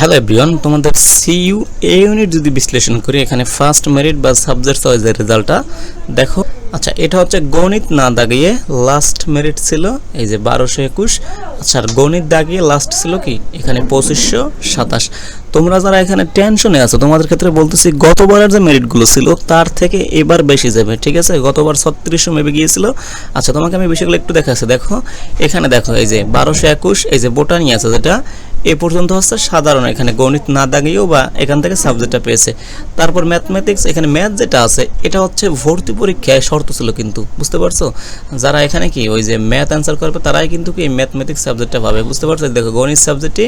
Hello everyone তোমাদের CU A unit যদি বিশ্লেষণ করি, এখানে ফার্স্ট মেরিট বা সাবজেক্ট চয়েসের রেজাল্টটা দেখো। আচ্ছা এটা হচ্ছে গণিত না দাগিয়ে লাস্ট মেরিট ছিল, এই যে বারোশো একুশ। আচ্ছা আর গণিত দাগিয়ে লাস্ট ছিল কি? এখানে পঁচিশশো সাতাশ। তোমরা যারা এখানে টেনশনে আছো, তোমাদের ক্ষেত্রে বলতেছি গতবারের যে মেরিটগুলো ছিল, তার থেকে এবার বেশি যাবে, ঠিক আছে? গতবার ছত্রিশশো মেবে গিয়েছিল। আচ্ছা তোমাকে আমি বিষয়গুলো একটু দেখাচ্ছি। দেখো, এখানে দেখো, এই যে বারোশো একুশ, এই যে বোটানি আছে যেটা এ পর্যন্ত হচ্ছে সাধারণ এখানে গণিত না দাগিয়েও বা এখান থেকে সাবজেক্টটা পেয়েছে। তারপর ম্যাথমেটিক্স এখানে ম্যাথ যেটা আছে, এটা হচ্ছে ভর্তি পরীক্ষায় শর্ত ছিল কিন্তু, বুঝতে পারছ? যারা এখানে কি ওই যে ম্যাথ অ্যান্সার করবে, তারাই কিন্তু কি ম্যাথমেটিক্স সাবজেক্টটা পাবে, বুঝতে পারছ? দেখো, গণিত সাবজেক্টে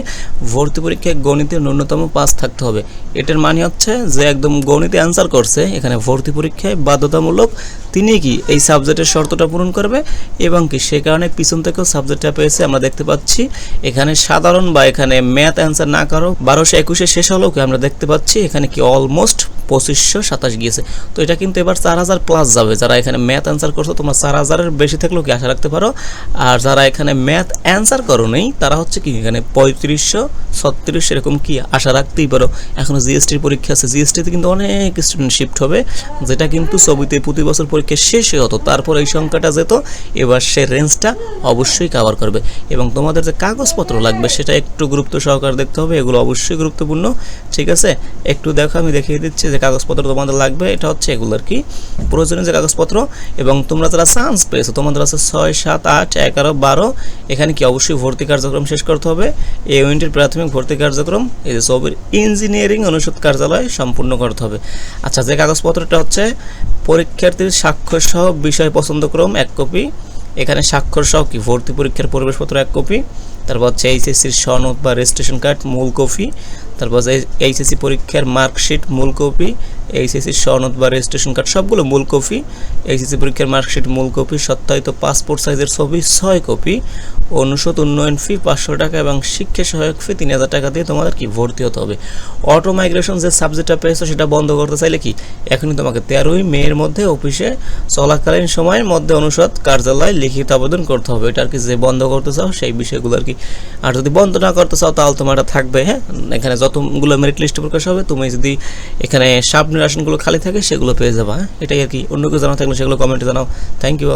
ভর্তি পরীক্ষায় গণিতে ন্যূনতম পাস থাকতে হবে। এটার মানে হচ্ছে যে একদম গণিতে অ্যান্সার করছে, এখানে ভর্তি পরীক্ষায় বাধ্যতামূলক তিনি কি এই সাবজেক্টের শর্তটা পূরণ করবে এবং কি সে কারণে পিছন থেকেও সাবজেক্টটা পেয়েছে আমরা দেখতে পাচ্ছি। এখানে সাধারণ বা এখানে ম্যাথ অ্যান্সার না করো, বারোশো একুশে শেষ হলেও কি আমরা দেখতে পাচ্ছি এখানে কি অলমোস্ট পঁচিশশো সাতাশ গিয়েছে। তো এটা কিন্তু এবার চার হাজার প্লাস যাবে। যারা এখানে ম্যাথ অ্যান্সার করছ, তোমরা চার হাজারের বেশি থাকলেও কি আশা রাখতে পারো? আর যারা এখানে ম্যাথ অ্যান্সার করো নেই তারা হচ্ছে কি এখানে পঁয়ত্রিশশো ছত্রিশ এরকম কি আশা রাখতেই পারো। এখনও জিএসটির পরীক্ষা আছে। জিএসটিতে কিন্তু অনেক স্টুডেন্ট শিফট হবে, যেটা কিন্তু ছবিতে প্রতি বছর শেষে হতো তারপর এই সংখ্যাটা যেত, এবার সে রেঞ্জটা অবশ্যই কাভার করবে। এবং তোমাদের যে কাগজপত্র লাগবে, সেটা একটু গুরুত্ব সহকারে দেখতে হবে, এগুলো অবশ্যই গুরুত্বপূর্ণ। ঠিক আছে? একটু দেখো, আমি দেখিয়ে দিচ্ছি যে কাগজপত্র তোমাদের লাগবে, এটা হচ্ছে এগুলো আর কি। প্রয়োজনীয় যে কাগজপত্র, এবং তোমরা যারা চান্স পেয়েছ, তোমাদের আছে ছয়, সাত, আট, এগারো, বারো, এখানে কি অবশ্যই ভর্তি কার্যক্রম শেষ করতে হবে? এই ইউনিটের প্রাথমিক ভর্তি কার্যক্রম, এই যে ইঞ্জিনিয়ারিং অনুষদ কার্যালয় সম্পূর্ণ করতে হবে। আচ্ছা যে কাগজপত্রটা হচ্ছে, পরীক্ষার্থীর স্বাক্ষর সহ বিষয় পছন্দক্রম এক কপি, এখানে স্বাক্ষর সহ কি? ভর্তি পরীক্ষার পরিবেশপত্র এক কপি তারপর হচ্ছে এইচএসসির সনদ বা রেজিস্ট্রেশন কার্ড মূল কপি, তারপর এইচএসসি পরীক্ষার মার্কশিট মূল কপি এইচএসসি সনদ বা রেজিস্ট্রেশন কার্ড সবগুলো মূল কপি, এইচএসসি পরীক্ষার মার্কশিট মূল কপি, সত্যায়িত পাসপোর্ট সাইজের ছবি, ছয় কপি, অনুষদ উন্নয়ন ফি পাঁচশো টাকা এবং শিক্ষা সহায়ক ফি তিন হাজার টাকা দিয়ে তোমাদের কি ভর্তি হতে হবে। অটো মাইগ্রেশন যে সাবজেক্টটা পেয়েছ সেটা বন্ধ করতে চাইলে কি? এখনই তোমাকে তেরোই মেয়ের মধ্যে অফিসে চলাকালীন সময়ের মধ্যে অনুষদ কার্যালয় লিখিত আবেদন করতে হবে। এটা আর কি যে বন্ধ করতে চাও সেই বিষয়গুলো আর কি আর যদি বন্ধ না করতে চাও, তাহলে তোমার থাকবে হ্যাঁ? এখানে যতগুলো মেরিট লিস্ট প্রকাশ হবে, তুমি যদি এখানে সাবনির আসনগুলো খালি থাকে, সেগুলো পেয়ে যাবা হ্যাঁ? এটাই আর কি। অন্য কেউ জানা থাকলে সেগুলো কমেন্টে জানাও। Thank you